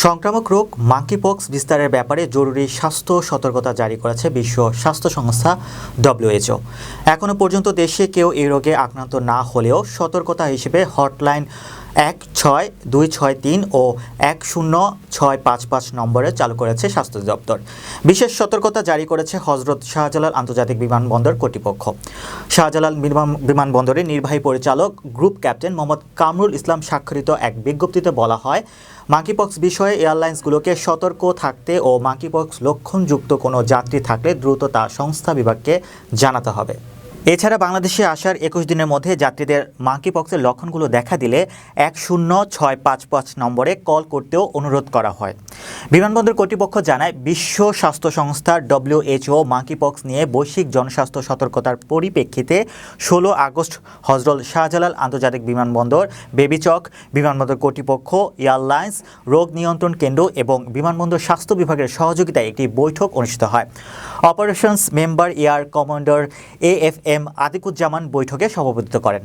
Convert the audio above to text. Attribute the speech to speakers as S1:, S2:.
S1: সংক্রামক রোগ মাঙ্কিপক্স বিস্তারের ব্যাপারে জরুরি স্বাস্থ্য সতর্কতা জারি করেছে বিশ্ব স্বাস্থ্য সংস্থা ডব্লিউএচও এখনও পর্যন্ত দেশে কেউ এই রোগে আক্রান্ত না হলেও সতর্কতা হিসেবে হটলাইন এক ছয় দুই ছয় তিন ও এক শূন্য ছয় পাঁচ পাঁচ নম্বরে চালু করেছে স্বাস্থ্য দপ্তর। বিশেষ সতর্কতা জারি করেছে হজরত শাহজালাল আন্তর্জাতিক বিমানবন্দর কর্তৃপক্ষ। শাহজালাল বিমান- বিমানবন্দরের নির্বাহী পরিচালক, গ্রুপ ক্যাপ্টেন মোহাম্মদ কামরুল ইসলাম স্বাক্ষরিত এক বিজ্ঞপ্তিতে বলা হয় মাঙ্কিপক্স বিষয়ে এয়ারলাইন্সগুলোকে সতর্ক থাকতে ও মাঙ্কিপক্স লক্ষণযুক্ত কোনো যাত্রী থাকলে দ্রুত তা সংস্থা বিভাগকে জানাতে হবে। এছাড়া বাংলাদেশে আসার একুশ দিনের মধ্যে যাত্রীদের মাঙ্কিপক্সের লক্ষণগুলো দেখা দিলে এক শূন্য ছয় পাঁচ পাঁচ নম্বরে কল করতেও অনুরোধ করা হয়। বিমানবন্দর কর্তৃপক্ষ জানায়, বিশ্ব স্বাস্থ্য সংস্থা ডব্লিউএইচও মাঙ্কিপক্স নিয়ে বৈশ্বিক জনস্বাস্থ্য সতর্কতার পরিপ্রেক্ষিতে ষোলো আগস্ট হজরত শাহজালাল আন্তর্জাতিক বিমানবন্দর, বেবিচক, বিমানবন্দর কর্তৃপক্ষ, এয়ারলাইন্স, রোগ নিয়ন্ত্রণ কেন্দ্র এবং বিমানবন্দর স্বাস্থ্য বিভাগের সহযোগিতায় একটি বৈঠক অনুষ্ঠিত হয়। Operations member air commander A F M Atiquzzaman বৈঠকে সভাপতিত্ব করেন।